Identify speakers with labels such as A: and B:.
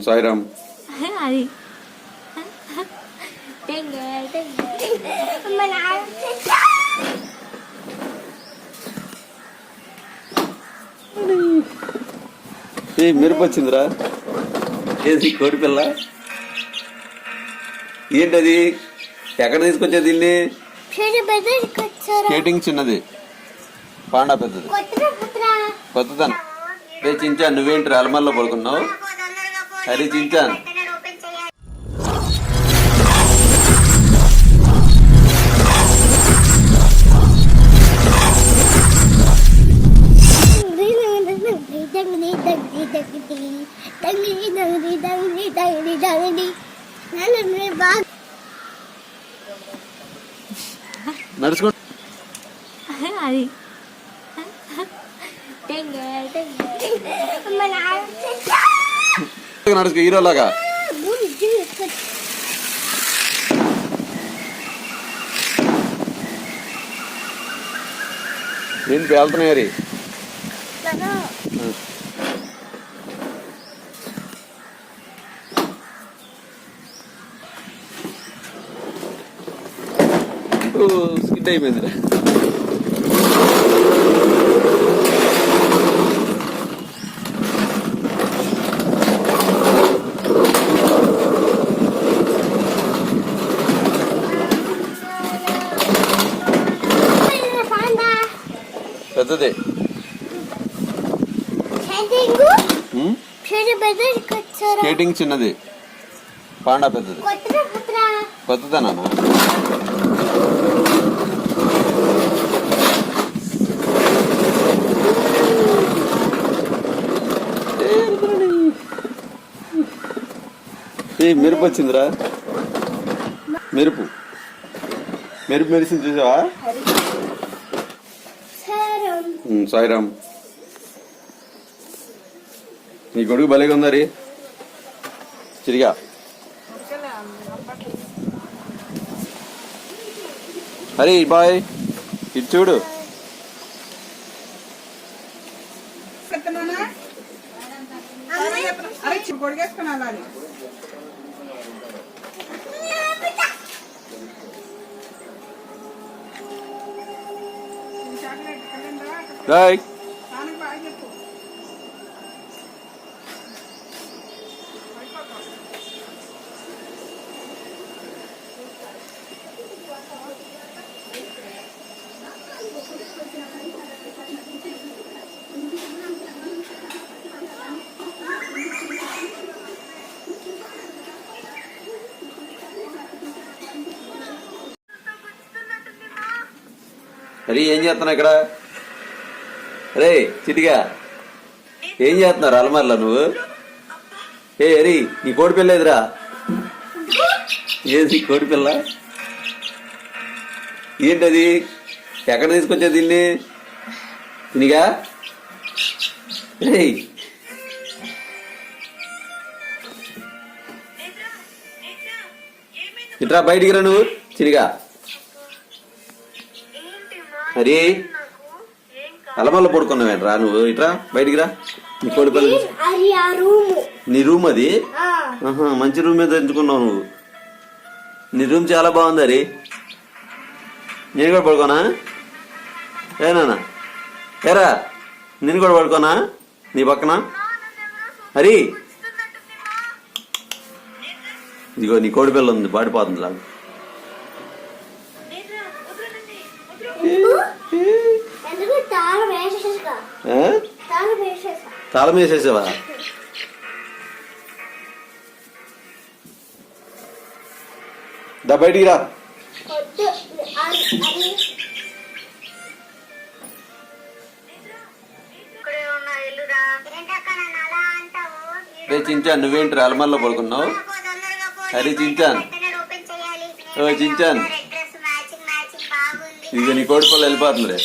A: సాయిరామ్.
B: అది.
A: ఏ మిరప వచ్చిందిరా ఏది కోడి పిల్ల? ఏంటది? ఎక్కడ తీసుకొచ్చా దీన్ని? కేటింగ్ చిన్నది. పాండా పెద్దది. కొత్తదనం. నువ్వేంటి అలమల్లో పడుకున్నావు? హరి చించాన్ నడుచుకో
B: అది
A: నడుచుకో హీరోలాగా నేను పేలుతున్నాయి హరి ఓ, స్కిడ్ అయిపోయిందిరా. పెద్దది. కేటింగ్ చిన్నది. పాండా పెద్దది. కొత్తదనా ఏ మెరుపు వచ్చిందిరా? మెరుపు. మెరుపు మెరిసింది చూసావా? సాయిరామ్. నీ గొడుగు భలేగా ఉందరి చిరిగా. హరి బాయ్. ఇది చూడు.
C: అరే కొడిగేసుకుని Day.
A: Hari ini ya, tena రే చిటిగా ఏం చేస్తున్నారు అలమర్లా నువ్వు? ఏ హరి నీ కోడి పిల్ల ఎదురా ఏది కోడి పిల్ల? ఏంటది? ఎక్కడ తీసుకొచ్చా దీన్ని? తినిగా? రేయ్. ఇట్రా బయటికి రా నువ్వు చినిగా హరి అలమల్ల పడుకున్నావేంట్రా నువ్వు? ఇట్రా బయటికి రా. నీ కోడి నీ రూమ్ అది? మంచి రూమ్ మీద ఎంచుకున్నావు నువ్వు. నీ రూమ్ చాలా బాగుంది హరి. నేను కూడా పడుకోనా? ఏనా ఏరా నేను కూడా పడుకోనా? నీ పక్కన? హరి. ఇదిగో నీ కోడి పిల్ల ఉంది పాడిపోతుంది లాగా.
D: తాళం
A: వేసేసావా దా బయటికి రా. రే చించాన్ నువ్వేంటి అలమల్లో పడుకున్నావు? హరి చించాన్
D: ఓపెన్ చేయాలి.
A: ఓ చించాన్
D: రెడ్ డ్రెస్ మ్యాచింగ్ మ్యాచింగ్ బాగుంది.
A: ఇదిగో నీ కోడి పిల్ల వెళ్ళిపోతుంది రే.